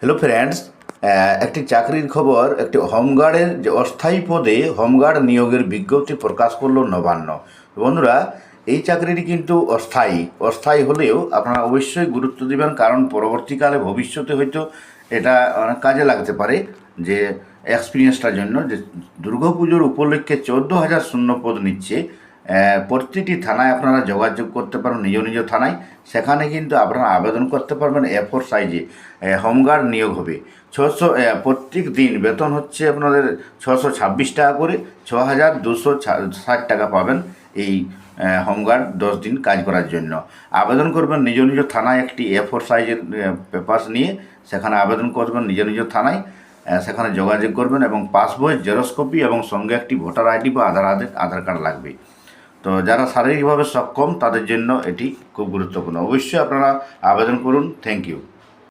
Hello friends একটি চাকরির খবর, একটি হোমগার্ডের যে অস্থায়ী পদে হোমগার্ড নিয়োগের বিজ্ঞপ্তি প্রকাশ করল নবান্ন। বন্ধুরা, এই চাকরিটি কিন্তু অস্থায়ী। অস্থায়ী হলেও আপনারা অবশ্যই গুরুত্ব দেবেন, কারণ পরবর্তীকালে ভবিষ্যতে হয়তো এটা অনেক কাজে লাগতে পারে যে এক্সপিরিয়েন্সটার জন্য। যে দুর্গাপুজোর উপলক্ষে চোদ্দ হাজার শূন্য পদ নিচ্ছে। প্রতিটি থানায় আপনারা যোগাযোগ করতে পারবেন, নিজ নিজ থানায়। সেখানে কিন্তু আপনারা আবেদন করতে পারবেন, এ ফোর সাইজে। হোমগার্ড নিয়োগ হবে। ছশো প্রত্যেক দিন বেতন হচ্ছে আপনাদের ছশো ছাব্বিশ টাকা করে, ছ হাজার দুশো ষাট টাকা পাবেন এই হোমগার্ড দশ দিন কাজ করার জন্য। আবেদন করবেন নিজ নিজ থানায় একটি এ ফোর সাইজের পেপার্স নিয়ে। সেখানে আবেদন করবেন নিজ নিজ থানায়। সেখানে যোগাযোগ করবেন এবং পাসবই, জেরক্স কপি এবং সঙ্গে একটি ভোটার আইডি বা আধার আধার কার্ড লাগবে। তো যারা শারীরিকভাবে সক্ষম তাদের জন্য এটি খুব গুরুত্বপূর্ণ। অবশ্যই আপনারা আবেদন করুন। Thank you